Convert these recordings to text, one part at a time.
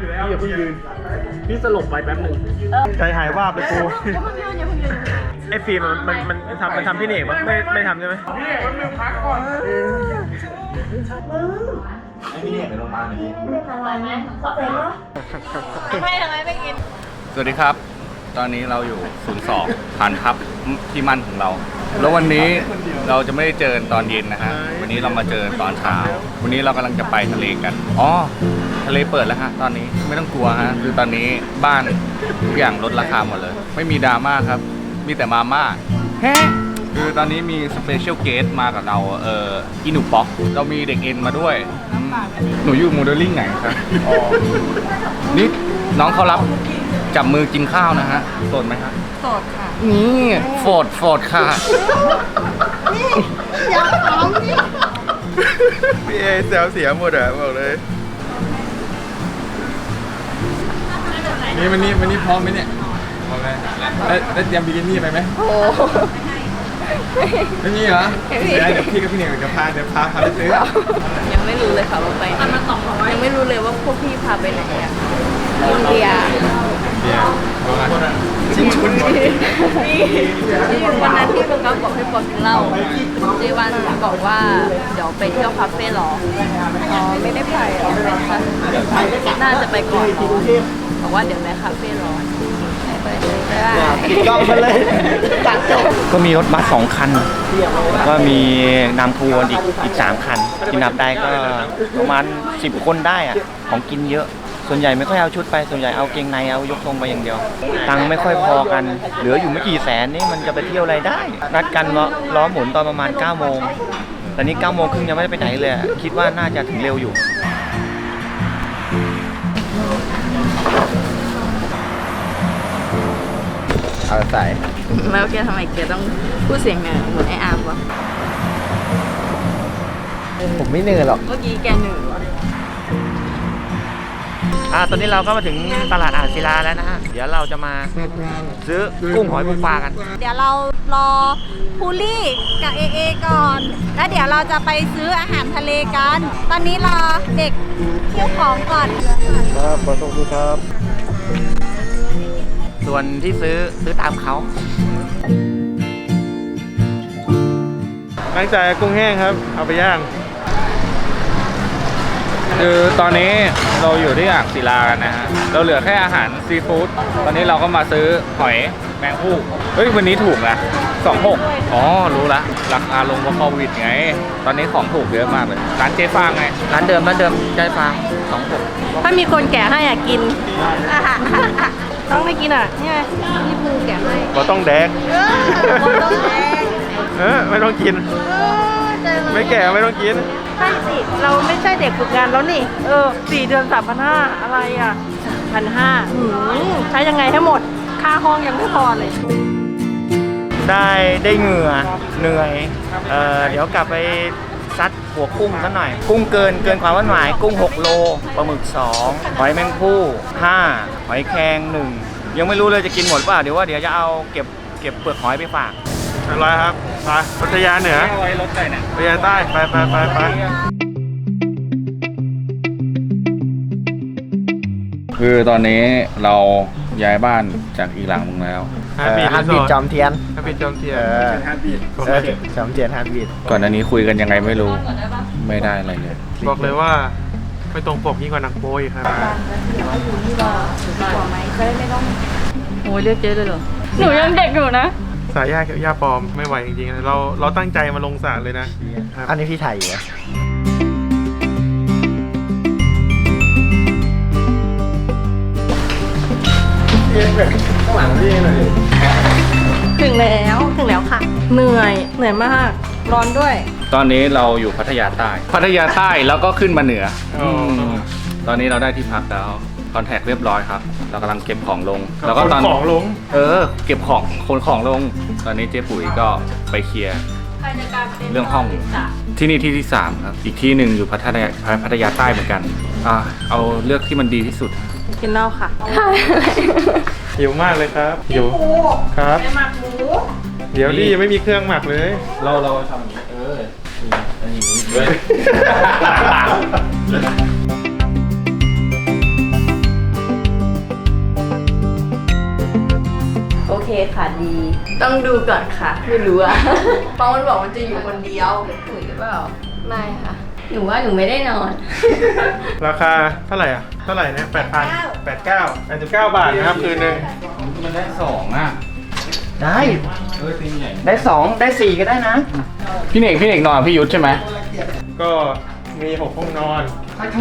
พี่อย่าเพิ่งยืน พี่สลบไปแป๊บหนึ่งใจหายวาบเลยกูไอ้ฟิล์มมันมันมันทำมันทำพี่เนกปะไม่ไม่ทำใช่ไหมทำไมทำไมไม่กิน สวัสดีครับ ตอนนี้เราอยู่02ผ่านทับที่มั่นของเรา แล้ววันนี้เราจะไม่ได้เจอตอนเย็นนะฮะ วันนี้เรามาเจอตอนเช้า วันนี้เรากำลังจะไปทะเลกัน อ๋อ ทะเลเปิดแล้วฮะตอนนี้ไม่ต้องกลัวฮะ คือตอนนี้บ้านทุกอย่างลดราคาหมดเลย ไม่มีดราม่าครับ มีแต่มาม่าแฮะคือตอนนี้มีสเปเชียลเกสมากับเราเอออีหนูป๊อกเรามีเด็กเอ็นมาด้วย หนูอยู่โมเดลลิ่งไหนครับ อ๋อ นี่น้องเขารับ จับมือกินข้าวนะฮะโสดไหมครับโสดค่ะ นี่โฟดโฟดค่ะพี่เอแซวเสียหมดอะบอกเลยนี่มันนี่มันนี่พร้อมไหมเนี่ยพร้อมแล้วแล้วแล้วเตรียมบิกินี่ไปไหมโอ้ไม่มีเหรอไม่มีเดี๋ยวเดี๋ยวพี่กับพี่เนี่ยเดี๋ยวพาเดี๋ยวพาพาไปซื้อยังไม่รู้เลยค่ะว่าไปไหนยังไม่รู้เลยว่าพวกพี่พาไปไหนอะอินเดีย เดี๋ยวบอกกันชิมคุณนี่ที่วันนั้นที่บังคับบอกให้ปอกินเหล้าเจวันบอกว่าเดี๋ยวไปเที่ยวคาเฟ่หรออ๋อไม่ได้ไปหรอน่าจะไปก่อนหรอบอกว่าเดี๋ยวไปคาเฟ่หรอไปกล้องไปเลยตัดจบก็มีรถบัสสองคันก็มีนำทัวร์อีกอีกสามคัน ที่นับได้ก็ประมาณ10คนได้อะของกินเยอะ ส่วนใหญ่ไม่ค่อยเอาชุดไป ส่วนใหญ่เอาเกงในเอายกทรงไปอย่างเดียว ตังค์ไม่ค่อยพอกัน เหลืออยู่ไม่กี่แสนนี่มันจะไปเที่ยวอะไรได้ นัดกันล้อล้อหมุนตอนประมาณ9โมงแต่นี้9โมงครึ่งยังไม่ได้ไปไหนเลยอะคิดว่าน่าจะถึงเร็วอยู่เอาใส่แล้วแกทำไมแกต้องพูดเสียงเนี่ยเหมือนไอ้อาร์มวะผมไม่เหนื่อยหรอก เมื่อกี้แกหนึ่งวะ อ่าตอนนี้เราก็มาถึงตลาดอ่างศิลาแล้วนะฮะ เดี๋ยวเราจะมาซื้อกุ้งหอยปูปลากัน เดี๋ยวเรารอพูลี่กับเอเอก่อน แล้วเดี๋ยวเราจะไปซื้ออาหารทะเลกัน ตอนนี้รอเด็กเที่ยวของก่อนครับขอส่งดูครับ ส่วนที่ซื้อซื้อตามเขาหลังจากกุ้งแห้งครับ เอาไปย่าง คือตอนนี้เราอยู่ที่อ่างศิลากันนะฮะ เราเหลือแค่อาหารซีฟู้ด ตอนนี้เราก็มาซื้อหอยแมงผู้เฮ้ย วันนี้ถูกนะสองหกอ๋อ รู้ละ ราคาลงเพราะโควิดไง ตอนนี้ของถูกเยอะมากเลย ร้านเจ๊ฟางไง ร้านเดิมร้านเดิมใจฟางสองหกถ้ามีคนแกะให้อะกิน ต้องไม่กินอะนี่ไงนี่ปูแกะให้เราต้องแดกต้องแกะเออไม่ต้องกิน ไม่แก่ไม่ต้องกิน ใช่สิ เราไม่ใช่เด็กฝึกงานแล้วนี่ เออสี่เดือนสามพันห้าอะไรอะพันห้าใช้ยังไงให้หมด ค่าห้องยังไม่พอเลย ได้ได้เหงื่อเหนื่อยเอ่อเดี๋ยวกลับไปซัดหัวกุ้งซะหน่อย กุ้งเกินเกินความว่าหมาย กุ้ง 6 โลปลาหมึก 2 หอยแมงผู้ 5 หอยแครง 1 ยังไม่รู้เลยจะกินหมดเปล่าเดี๋ยวว่าเดี๋ยวจะเอาเก็บเก็บเปลือกหอยไปฝาก เรียบร้อยครับไปพัทยาเหนือไว้รถไหนเนี่ยพัทยาใต้ไปไปไปไปคือตอนนี้เราย้ายบ้านจากอีกหลังนึงแล้ว ฮาร์ดบีทฮันบีดจอมเทียนฮาร์ดบีทจอมเทียนเออฮาร์ดบีทเออจอมเทียนฮันบีดก่อนอันนี้คุยกันยังไงไม่รู้ ไม่ได้อะไรเลยบอกเลยว่าไม่ตรงปกยิ่งกว่าหนังโป้อีกครับโอ้ยเรียกเจ๊เลยเหรอ หนูยังเด็กอยู่นะ สายยาย่าปลอมไม่ไหวจริงๆ เราเราตั้งใจมาลงสระเลยนะครับอันนี้พี่ไทยเหรอข้างหลังพี่หน่อยถึงแล้วถึงแล้วค่ะ เหนื่อยเหนื่อยมาก ร้อนด้วย ตอนนี้เราอยู่พัทยาใต้ พัทยาใต้แล้วก็ขึ้นมาเหนือออมตอนนี้เราได้ที่พักแล้ว คอนแทคเรียบร้อยครับ เรากำลังเก็บของลง แล้วก็ตอนของลง เออ เก็บของคนของลง ตอนนี้เจ๊ปุ๋ยก็ไปเคลียร์ เรื่องห้องที่นี่ที่ที่สามครับ อีกที่หนึ่งอยู่พัทยาพัทยาใต้เหมือนกัน อ่า เอาเลือกที่มันดีที่สุด กินเหล้าค่ะหิวมากเลยครับหิวครับเดี๋ยวดิยังไม่มีเครื่องหมักเลย เราเราทำอย่างนี้เอออันนี้ด้วย ค่ะดี ต้องดูก่อนค่ะ ไม่รู้อะเพราะมันบอกมันจะอยู่คนเดียวถูกหรือเปล่า ไม่ค่ะ หนูว่าหนูไม่ได้นอน ราคาเท่าไหร่อะ เท่าไหร่นะแปดพันแปดเก้าแปดสิบเก้าบาทนะครับคืนหนึ่งมันได้สองอะ ได้เออตีใหญ่ได้สองได้สี่ก็ได้นะ พี่เนกพี่เนกนอนพี่ยุทธใช่ไหม ก็มีหกห้องนอน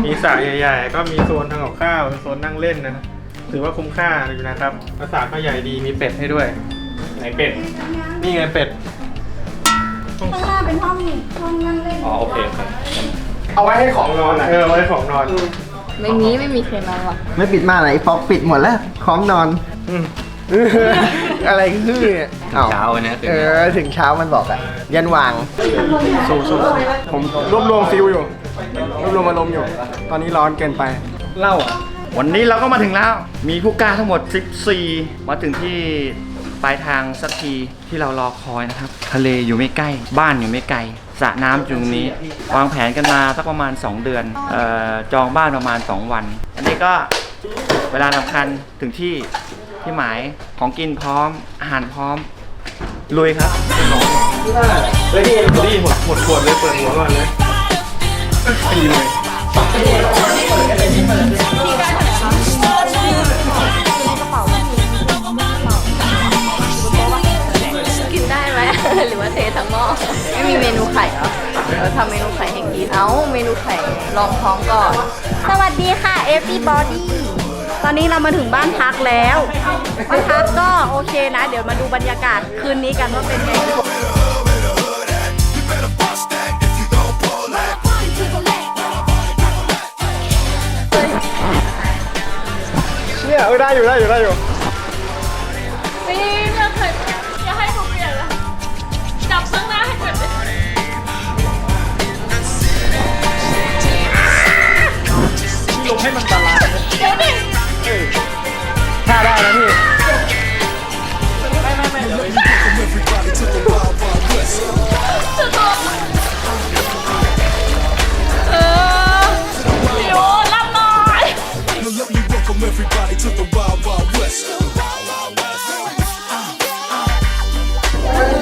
มีสระใหญ่ ๆ ก็มีโซนทำกับข้าว โซนนั่งเล่นนะ ถือว่าคุ้มค่าอยู่นะครับสระก็ใหญ่ดีมีเป็ดให้ด้วย ไหนเป็ด นี่ไงเป็ด ข้างหน้าเป็นห้องห้องนั่งเล่นอ๋อโอเคครับเอาไว้ให้ของนอนอะเออเอาไว้ให้ของนอน ไม่มีไม่มีใครนอนหรอกไม่ปิดม่านไหนฟอกปิดหมดแล้วของนอน อืม อะไรคือเนี่ยอ้าวเช้าเนี่ยเออถึงเช้ามันบอกอะยันวาง สู้สู้ผมรวบรวมฟิลอยู่ รวบรวมอารมณ์อยู่ ตอนนี้ร้อนเกินไป เล่าอะ วันนี้เราก็มาถึงแล้ว มีผู้กล้าทั้งหมด 14 มาถึงที่ปลายทางสักทีที่เรารอคอยนะครับ ทะเลอยู่ไม่ใกล้ บ้านอยู่ไม่ไกลสระน้ำอยู่ตรงนี้ วางแผนกันมาสักประมาณ 2 เดือนเออจองบ้านประมาณ 2 วัน อันนี้ก็เวลาสำคัญถึงที่ที่หมายของกินพร้อมอาหารพร้อมลุยครับเฮ้ยดีหมดหมดขวดเลยเปิดหัวก่อนเลยดีเลย เททั้งหม้อไม่มีเมนูไข่เหรอเราทำเมนูไข่ให้กินเอ้าเมนูไข่ลองท้องก่อน สวัสดีค่ะ everybody ตอนนี้เรามาถึงบ้านพักแล้วบ้านพักก็โอเคนะ เดี๋ยวมาดูบรรยากาศคืนนี้กันว่าเป็นไง เนี่ยเออได้อยู่ได้อยู่ได้อยู่ปีเนี่ ให้มันบาลานซ์ถ้าได้นะพี่ เออโยรับหน่อย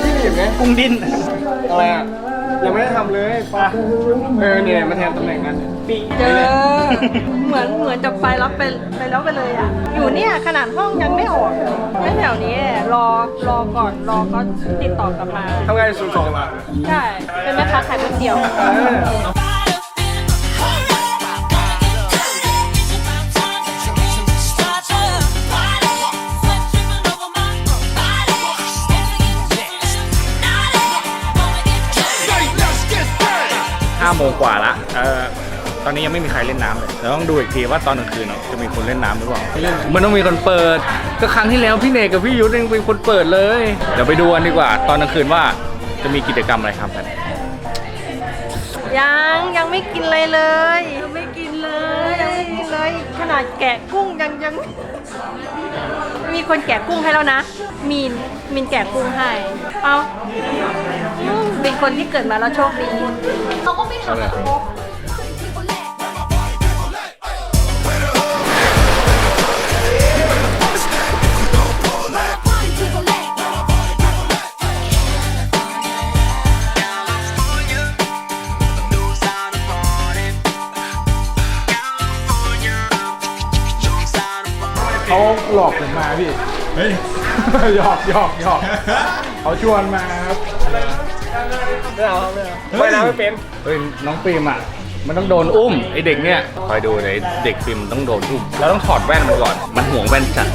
ที่หนีบไงกุ้งดิ้นอะไรอะ ยังไม่ได้ทำเลยปะเออเนี่ยมาแทนตำแหน่งนั้นปีเจอเหมือนเหมือนจะไปรับไปไปแล้วไปเลยอะ อยู่เนี่ยขนาดห้องยังไม่ออกไม่แถวนี้รอรอก่อนรอเขาติดต่อกลับมาทำงานสูตรสองบาทใช่เป็นแม่ค้าขายก๋วยเตี๋ยว เออ ห้าโมงกว่าละเออตอนนี้ยังไม่มีใครเล่นน้ำเลยเราต้องดูอีกทีว่าตอนกลางคืนเนี่ยจะมีคนเล่นน้ำหรือเปล่า มันต้องมีคนเปิด ก็ครั้งที่แล้วพี่เนกกับพี่ยุทธเองเป็นคนเปิดเลย เดี๋ยวไปดูกันดีกว่า ตอนกลางคืนว่าจะมีกิจกรรมอะไรทำกัน ยังยังไม่กินเลยเลยยังไม่กินเลยยังไม่กินเลยขนาดแกะกุ้งยังยัง มีคนแกะกุ้งให้แล้วนะ มีนมีนแกะกุ้งให้ เอาอืม เป็นคนที่เกิดมาแล้วโชคดี เขาก็ไม่ทำแบบเขาหลอกผมมาพี่ เฮ้ย หยอกหยอกหยอกเขาชวนมาครับ ไม่เอาไม่เอาไม่เอาไม่เป็นเฮ้ยน้องฟิล์มอะ มันต้องโดนอุ้มไอเด็กเนี่ยคอยดูเลยเด็กฟิล์มต้องโดนอุ้มเราต้องถอดแว่นมันก่อน มันห่วงแว่นจัด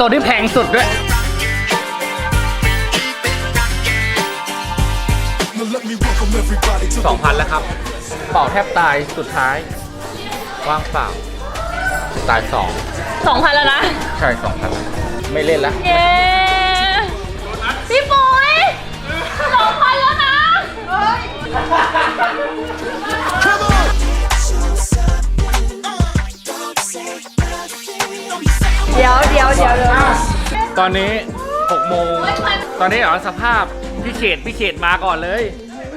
ตกตัวที่แพงสุดด้วย Now let me welcome everybody to สอง the พันแล้วครับ เป่าแทบตายสุดท้าย ว่างเปล่า ตายสอง สองพันแล้วนะ ใช่สองพันไม่เล่นแล้ว เย้ พี่ปุ้ยสองพันแล้วนะ ดี๋ยวเดี๋ยวเดี๋ยวเดี๋ยวตอนนี้6โมง ตอนนี้เหรอสภาพพี่เขตพี่เขตมาก่อนเลย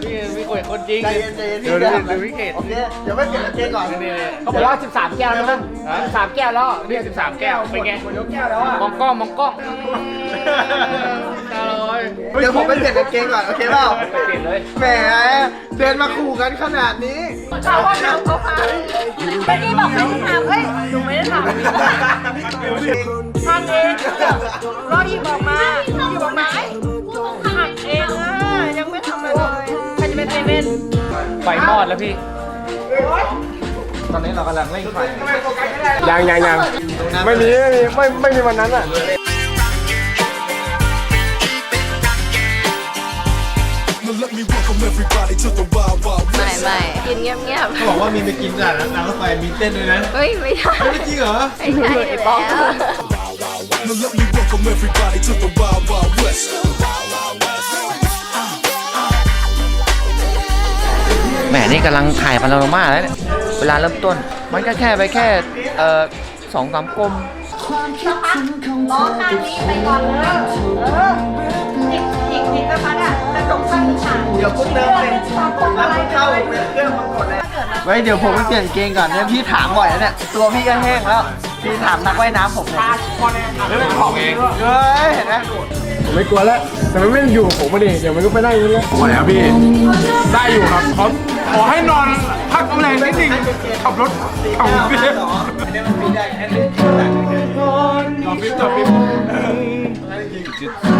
พี่พี่เขตคนจริงใจเย็นใจเย็นเดี๋ยวพี่เดี๋ยวเดี๋ยวพี่เขตโอเคเดี๋ยวไม่เปลี่ยนกางเกงก่อนนี่นี่เขาบอกว่า13 แก้วแล้วมั้ง13 แก้วแล้วนี่สิบสามแก้วเป็นไงหมดยกแก้วแล้วอะมองกล้องมองกล้อง ตาลอยเดี๋ยวผมไปเปลี่ยนกางเกงก่อนโอเคเปล่าไปเปลี่ยนเลยแหมเดินมาขู่กันขนาดนี้เขาห้องน้ำเขาพาเมื่อกี้บอกไม่ได้ทำเฮ้ยหนูไม่ได้ทำทำเองรอหยิบออกมาหยิบออกมาหักเองอะยังไม่ทำอะไรเลยใครจะเป็นเซเว่นไฟมอดแล้วพี่ตอนนี้เรากำลังเร่งไฟยังยังยังไม่มีไม่มีไม่ไม่มีวันนั้นอะ welcome everybody to the wild, wild ไม่ west. ไม่กินเงียบเขาบอกว่ามีไปกินจากร้านรถไฟมีเต้นด้วยนะๆเฮ้ย ไม่ได้ไม่จริงเหรอไม่ใช่อยู่แล้ว Now let me welcome everybody to the wild, wild west. แหมนี่กำลังถ่ายพาราโนมาแล้วเนี่ยเวลาเริ่มต้น มันก็แค่ไปแค่เอ่อสองสามกลมล้อข้างนี้ไปก่อนเลยเอออีกอีกอีกสักพัก อะกระจกข้างนี้ขาดเดี๋ยวปุ๊บเดินเสร็จแล้วปุ๊บเข้าเครื่องมันกดเลยไว้เดี๋ยวผมไปเปลี่ยนกางเกงก่อนเนี่ยพี่ถามบ่อยแล้วเนี่ยตัวพี่ก็แห้งแล้วพี่ถามนักว่ายน้ำผมเนี่ยของเองเฮ้ยเห็นไหมผมไม่กลัวแล้วแต่มันไม่อยู่กับผมมาดิเดี๋ยวมันก็ไปได้อยังนี้แล้วไหวครับพี่ ได้อยู่ครับขอขอให้นอนพักแรงนิดนึงขับรถขับพี่อันนี้มันมีได้แค่นี้ต่อฟิปต่อฟิปมั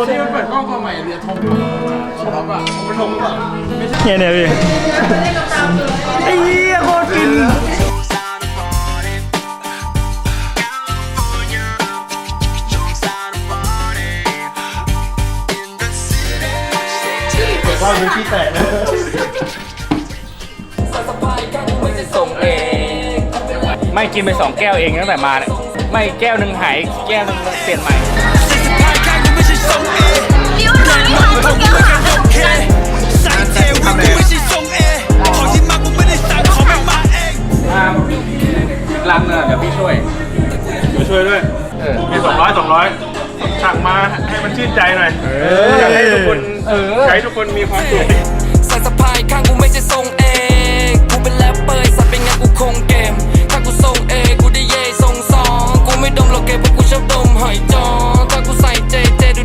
ตัวที่มันเปิดกล้องตัวใหม่เรียทงชอบอะมันทงอะเนี่ยเนี่ยพี่ไอ้เหี้ยโคตรฟินว่าเป็นที่แตกนะส่งเองไม่กินไปสองแก้วเองตั้งแต่มาเนี่ยไม่แก้วหนึ่งหายแก้วหนึ่งเปลี่ยนใหม่ นิ้วหน่อยค่ะคุณแก้วหาไม่ถูกใจอ่าอีกลังเนอะเดี๋ยวพี่ช่วยเดี๋ยวช่วยด้วยมีสองร้อยสองร้อยสั่งมาให้มันชื่นใจหน่อยอยากให้ทุกคนให้ทุกคนมีความสุขใส่สะพายข้างกูไม่ใช่ทรงเอกูเป็นแรปเปอร์สัตว์เป็นไงกูคงเกมถ้ากูทรงเอกูได้เย่ทรงสองกูไม่ดมหรอกเกเพราะกูชอบดมหอยจอถ้ากูใส่เจ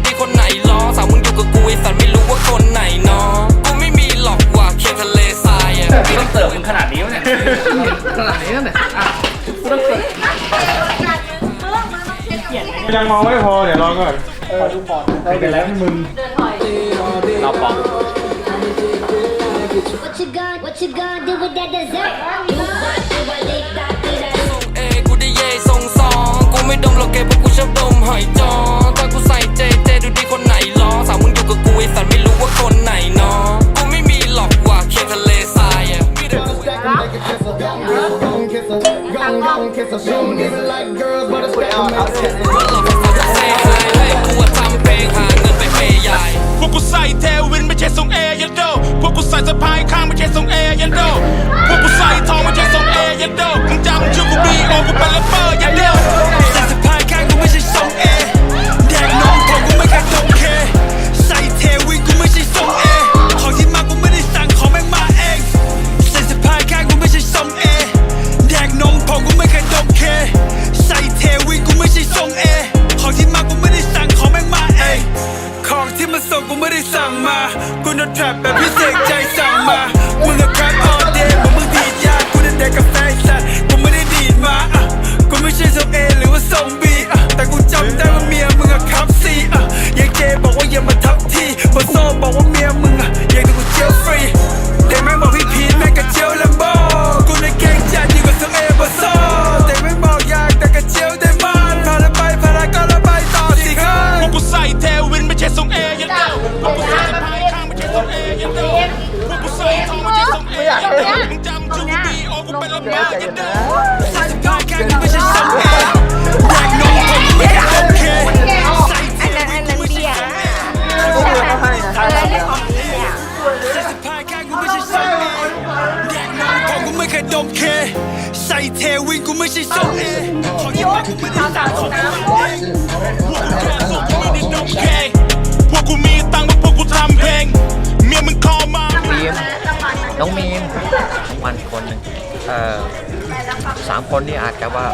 ดูดีคนไหนล้อสาวมึงอยู่กับกูไอ้สัตว์ไม่รู้ว่าคนไหนเนาะกูไม่มีหรอกว่าเคียงทะเลทรายอะพี่ต้องเสิร์ฟมึงขนาดนี้วะเนี่ยขนาดนี้แล้วเนี่ยอะกูต้องเสิร์ฟยังมองไม่พอเดี๋ยวรอก่อนพอดูพอไม่เป็นไรให้มึงเราปอก What you gonna, what you gonna do with that dessert? You got to believe that, that. ทรงเอกูได้เย่ทรงสองกูไม่ดมหรอกเกเพราะกูชอบดมหอยจอถ้ เซ่หายให้กูอะทำเพลงหาเงินไปเปย์ยาย พวกกูใส่เทวินไม่ใช่ทรงเอยันโด พวกกูใส่สะพายข้างไม่ใช่ทรงเอยันโด พวกกูใส่ทองไม่ใช่ทรงเอยันโด มึงจำชื่อกูบีโอกูเป็นแรปเปอร์ยันโดใส่สะพายข้างกูไม่ใช่ทรงเอ เคยดมเคใส่เทวินกูไม่ใช่ทรงเอของที่มากูไม่ได้สั่งของมันเองไม่ได้ดมเคพวกกูมีตังค์เพราะพวกกูทำเพลงเมียมึงคอมามีมน้องมีมน้องวันอีกคนหนึ่งเอ่อสามคนนี่อาจจะว่า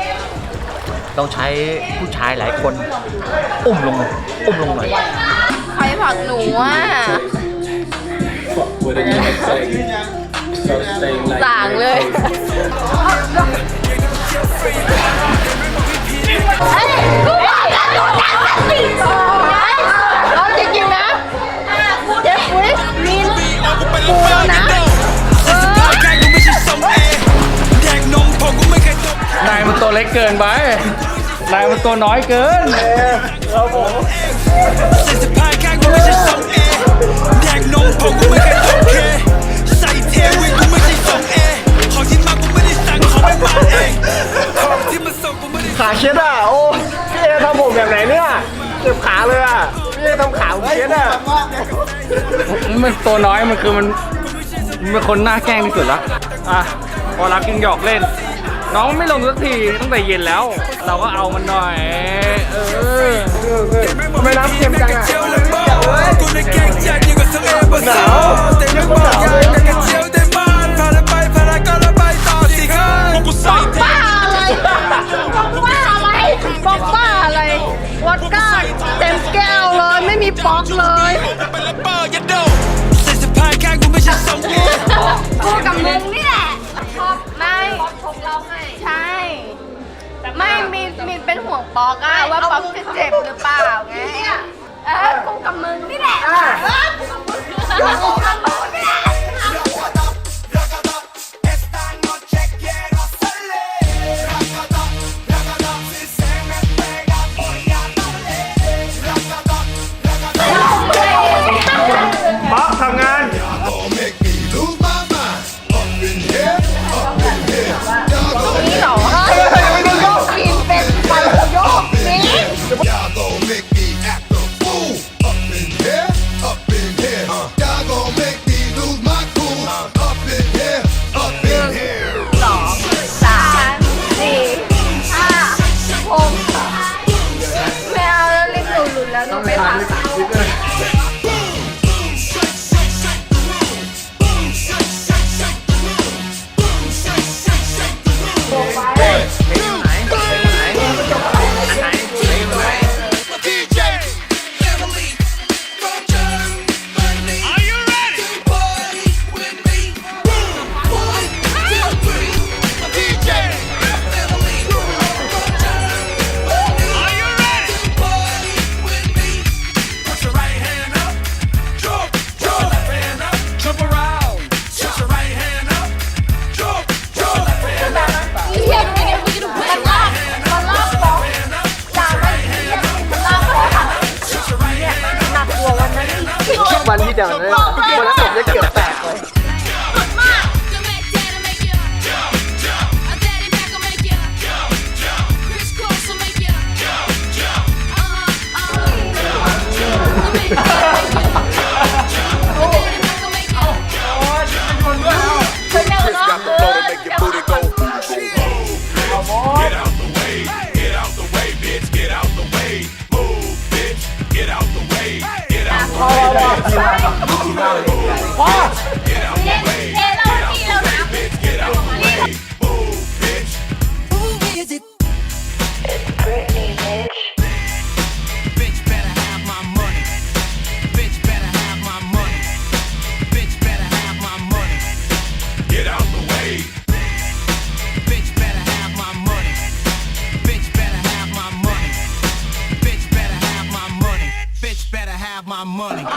ต้องใช้ผู้ชายหลายคน อุ้มลงอุ้มลงหน่อยใครผลักหนูอะ สั่งเลยเฮ้ยกูบอกแล้วหนูตั้งสติก่อนเอาจริงๆนะเจฟฟริสมินกูนะใส่สะพายข้างกูไม่ใช่ทรงเอแดกนมผมกูไม่เคยดมนายมันตัวเล็กเกินไป นายมันตัวน้อยเกินใส่สะพายข้างกูไม่ ได้สั่งของมันมาเองของที่มาส่งกูไม่ได้ขาเคล็ดอะโอ้พี่เอทำผมแบบไหนเนี่ยเจ็บขาเลยอะพี่เอทำขาผมเคล็ดอะมันตัวน้อยมันคือมันมันเป็นคนหน้าแกล้งที่สุดละอะพอรักกินหยอกเล่น น้องไม่ลงสักทีตั้งแต่เย็นแล้ว เราก็เอามันหน่อย เออไม่น้ำเค็มจังอะกูในแกงจัดยิ่งกว่าทรงเอเบอร์สาว กกูใส่เท บ้าอะไรบอกว่าอะไรบอกว่าอะไรวอดก้าเต็มแก้วเลยไม่มีป๊อกเลยเป็นแรปเปอร์ยัดโดใส่สะพายข้างกูไม่ใช่ทรงเอกูกับมึงนี่แหละชอบไม่ชมเราให้ใช่ ไม่มีมีเป็นห่วงป๊อกอะว่าป๊อกจะเจ็บหรือเปล่าไงเออกูกับมึงนี่แหละเออกูกับมึง ที่เดียวนั้นวันนั้นผมจะ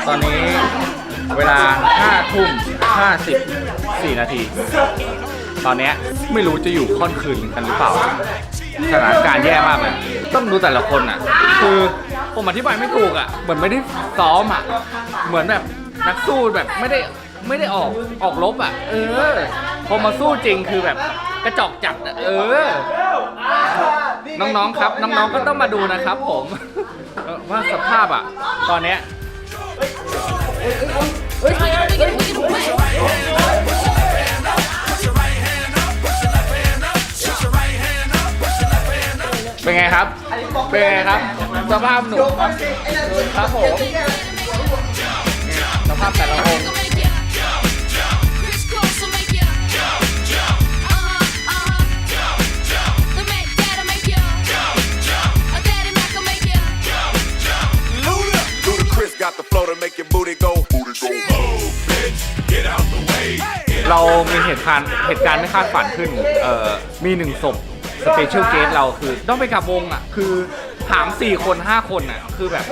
ตอนนี้เวลา5ทุ่ม54 นาที ตอนเนี้ยไม่รู้จะอยู่ค่อนคืนกันหรือเปล่า สถานการณ์แย่มากเลย ต้องดูแต่ละคนอะ คือผมอธิบายไม่ถูกอะ เหมือนไม่ได้ซ้อมอะ เหมือนแบบนักสู้แบบไม่ได้ไม่ได้ออกออกรบอะ เออ พอมาสู้จริงคือแบบกระจอกจัดอะเออ น้องๆครับ น้องๆก็ต้องมาดูนะครับผม ว่าสภาพอะ ตอนเนี้ย เป็นไงครับ เป็นไงครับ สภาพหนูครับครับผม มีเหตุการณ์เหตุการณ์ไม่คาดฝันขึ้นเอ่อมีหนึ่งศพสเปเชียลเกสเราคือต้องไปกับวงอะคือถาม4คน5คนอะคือแบบ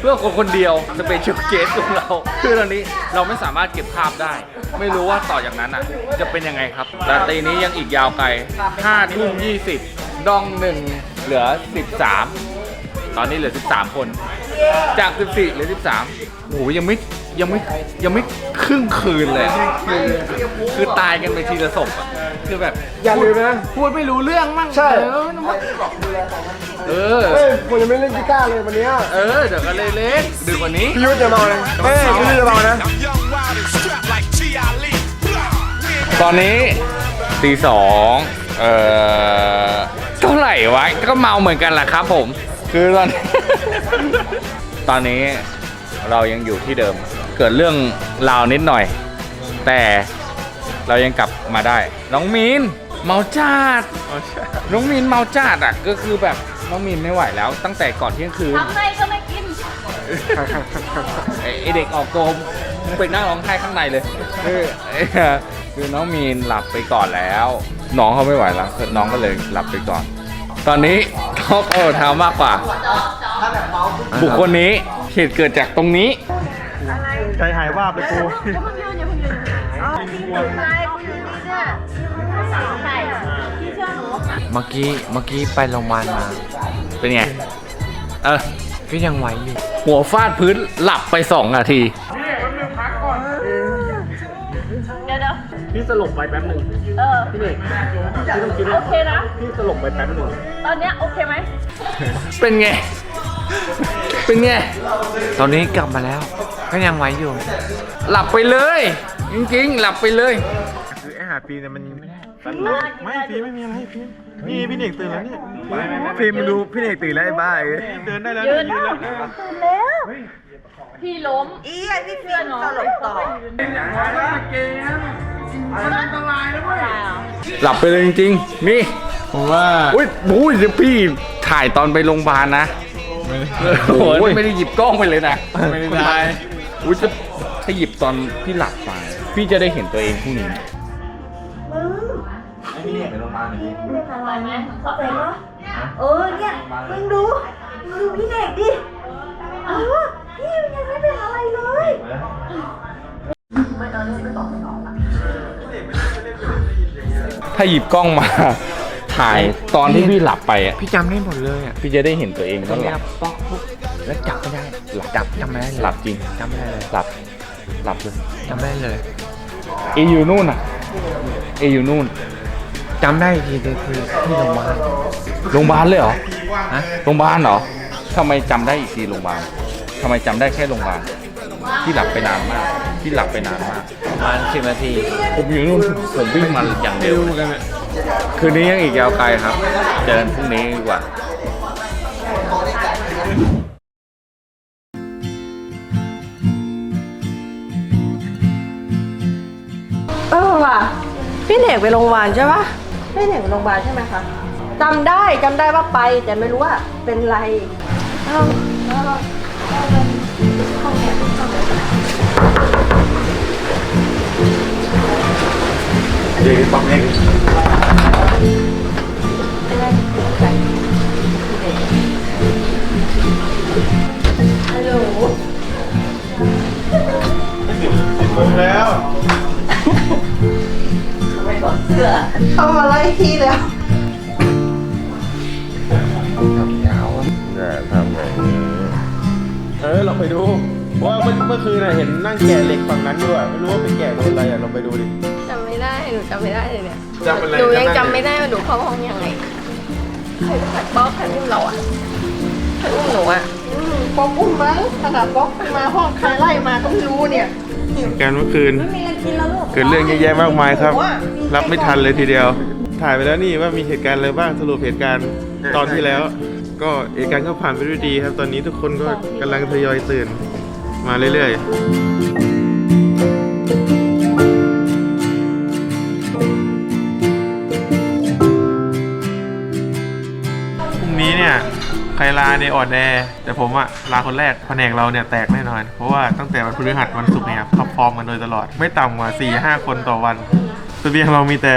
เพื่อคนคนเดียวสเปเชียลเกสของเรา คือตอนนี้เราไม่สามารถเก็บภาพได้ ไม่รู้ว่าต่อจากนั้นอะ จะเป็นยังไงครับ แต่ตีนี้ยังอีกยาวไกล5ทุ่ม20ดองหนึ่งเหลือ 13 ตอนนี้เหลือ 13 คน จาก 14เหลือ 13โอ้โหยังไม่ ยังไม่ยังไม่ครึ่งคืนเลยอะคือคือตายกันไปทีละศพอะคือแบบอย่าลืมนะ พูดไม่รู้เรื่องมั่งใช่ เออเออ เฮ้ยผมยังไม่เล่นกีตาร์เลยวันเนี้ยเออ เดี๋ยวก็เล็กๆดึกกว่านี้ พี่ยุทธจะเมาเลยเฮ้ยพี่ยุทธจะเมานะ I'm young, wild, and strapped like G.I. Lee. ตอนนี้ตีสองเอ่อเท่าไหร่วะ ก็เมาเหมือนกันแหละครับผม คือตอน ตอนนี้เรายังอยู่ที่เดิม เกิดเรื่องราวนิดหน่อย แต่เรายังกลับมาได้ น้องมีนเมาจ้าดน้องมีนเมาจ้าดอะก็คือแบบน้องมีนไม่ไหวแล้ว ตั้งแต่ก่อนเที่ยงคืนทำไงก็ไม่กินไอ้ไอเด็กออกตัวไปนั่งร้องไห้ข้างในเลยคือคือน้องมีนหลับไปก่อนแล้ว น้องเขาไม่ไหวแล้วน้องก็เลยหลับไปก่อน ตอนนี้ท็อกเอาเท้ามากกว่าบุคคลนี้เหตุเกิดจากตรงนี้ ใจหายว่าบไปกูเมื่อกี้เมื่อกี้ไปโรงพยาบาลมา เป็นไง เออก็ยังไหวอยู่ หัวฟาดพื้นหลับไปสองนาที เดี๋ยวเดี๋ยวพี่สลบไปแป๊บหนึ่งเออ พี่เอกพี่ต้องคิดโอเคนะ พี่สลบไปแป๊บหนึ่งตอนเนี้ยโอเคไหม เป็นไง เป็นไง ตอนนี้กลับมาแล้ว ก็ยังไหวอยู่ หลับไปเลย จริงๆ หลับไปเลย คือไอ้หาฟิล์มเนี่ยมันไม่ได้ไม่ฟิล์มไม่มีอะไรฟิล์มนี่พี่เด็กตื่นแล้วนี่ฟิล์มมึงดูพี่เด็กตื่นแล้วไอ้บ้าเอ้ยเดินได้แล้วยืนยืนแล้แล้ววตื่นแล้วพี่ล้มอีไอพี่เพื่อนตลบต่อหลับไปเลยจริงๆนี่ผมว่าอุ้ยอุ้ยเดี๋ยวพี่ถ่ายตอนไปโรงพยาบาลนะโอ้โหไม่ได้หยิบกล้องไปเลยนะไม่ได้ถ่าย อุ้ยจะถ้าหยิบตอนพี่หลับไป พี่จะได้เห็นตัวเองพรุ่งนี้เออเนี่ยมึงดูมึงดูพี่เด็กดิเออพี่มันยังไม่เป็นอะไรเลยถ้าหยิบกล้องมาถ่ายตอนที่พี่หลับไปอะพี่จำได้หมดเลยอะพี่จะได้เห็นตัวเองตอว่านหนี้ลับป๊อกปุ๊บ แล้วจับไม่ได้หลับจับจำไม่ได้เลยหลับจริงจำไม่ได้เลยหลับหลับเลยจำไม่ได้เลยเออยู่นู่นอะเออยู่นู่นจำได้อีกทีคือคือที่โรงพยาบาลโรงพยาบาลเลยเหรอฮะโรงพยาบาลเหรอทำไมจำได้อีกทีโรงพยาบาลทำไมจำได้แค่โรงพยาบาลพี่หลับไปนานมากพี่หลับไปนานมาก ประมาณสิบนาทีผมอยู่นู่นผมวิ่งมาอย่างเร็วคืนนี้ยังอีกยาวไกลครับเจอกันพรุ่งนี้ดีกว่า ว่ะ พี่เนกไปโรงพยาบาลใช่ปะพี่เนกไปโรงพยาบาลใช่ไหมคะจำได้จำได้ว่าไป แต่ไม่รู้ว่าเป็นไรเอ้าเอาเดี๋ยวปั๊มเองแล้ว เข้ามาไล่พี่แล้วอย่าทำแบบนี้เออเราไปดูเพราะว่าเมื่อเมื่อคืนน่ะเห็นนั่งแกะเหล็กฝั่งนั้นด้วยไม่รู้ว่าไปแกะโดนอะไรอะลองไปดูดิ จำไม่ได้หนูจำไม่ได้เลยเนี่ยจำอะไรหนูยังจำจำได้ไม่ได้ว่าหนูเข้าห้องยังไงใครใครป๊อกใครอุ้มเราอะใครอุ้มหนูอะป๊อกอุ้มมั้งขนาดป๊อกมาห้องใครไล่มาก็ไม่รู้เนี่ย การเมื่อคืน ไม่มีอะไรกินแล้วลูกเกิดเรื่องเยอะแยะมากมายครับ รับไม่ทันเลยทีเดียว ถ่ายไปแล้วนี่ว่ามีเหตุการณ์อะไรบ้างสรุปเหตุการณ์ตอนที่แล้ว ก็เหตุการณ์ก็ผ่านไปด้วยดีครับ ตอนนี้ทุกคนก็กำลังทยอยตื่นมาเรื่อยๆ รลาในยออดแอแต่ผมอะลาคนแรกแผนกเราเนี่ยแตกแน่นอน เพราะว่าตั้งแต่วันพฤหัสวันศุกร์เนี่ยท็อปฟอร์มกันโดยตลอดไม่ต่ำกว่า 4-5 คนต่อวันเสบียงเรามีแต่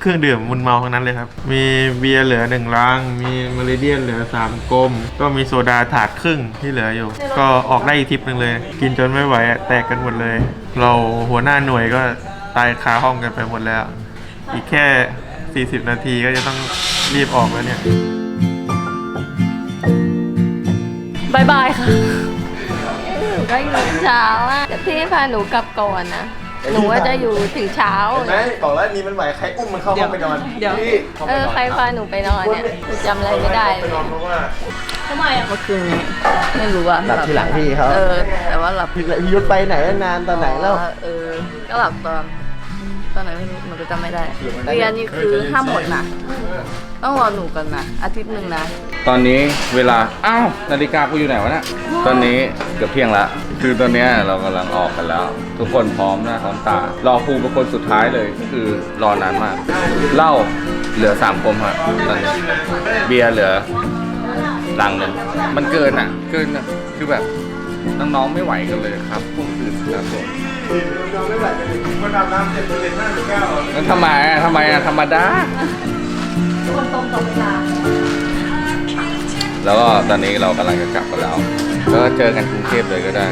เครื่องดื่มมึนเมาทั้งนั้นเลยครับ มีเบียร์เหลือหนึ่งลัง มีเมริเดียนเหลือสามกลม ก็มีโซดาถาดครึ่งที่เหลืออยู่ ก็ออกได้อีกทิปหนึ่งเลย กินจนไม่ไหวแตกกันหมดเลย เราหัวหน้าหน่วยก็ตายคาห้องกันไปหมดแล้ว อีกแค่ 40 นาทีก็จะต้องรีบออกแล้วเนี่ย บายบายค่ะหนูก็อยู่ถึงเช้าอะแต่พี่พาหนูกลับก่อนนะ หนูว่าจะอยู่ถึงเช้า เห็นไหมบอกแล้วนี่มันไหวใครอุ้มมันเข้าห้องไปนอนเดี๋ยว พี่ข้าเอไปอนใครพาหนูไปนอนเนี่ยหนูจำอะไรไม่ได้ไปเลยนอนเพราะว่าทำไมอะเมื่อคืนนี้ไม่รู้อะหลับที่หลังพี่เขาเออ แต่ว่าหลับพี่ยุทธไปไหนนานตอนไหนแล้ว เออ ก็หลับตอน ตอนไหนไม่รู้หนูก็จำไม่ได้เรียนนี่คือห้ามหมดนะ ต้องรอหนูกันนะอาทิตย์หนึ่งนะตอนนี้เวลา อ้าวนาฬิกากูอยู่ไหนวะเนี่ยตอนนี้เกือบเที่ยงละคือตอนเนี้ยเรากำลังออกกันแล้ว ทุกคนพร้อมหน้าพร้อมตารอครูเป็นคนสุดท้ายเลยคือรอนานมากเหล้าเหลือสามกลมครับตอนนี้เบียร์เหลือลังหนึ่งมันเกินอะ เกินอะคือแบบน้องๆไม่ไหวกันเลยครับพวกอื่นครับผมคนอาบน้ำเสร็จเลยห้าหรือเก้าแล้วทำไมอะทำไมอะธรรมดา คนตรงต่อเวลา แล้วก็ตอนนี้เรากำลังจะกลับกันแล้ว ก็เจอกันกรุงเทพเลยก็ได้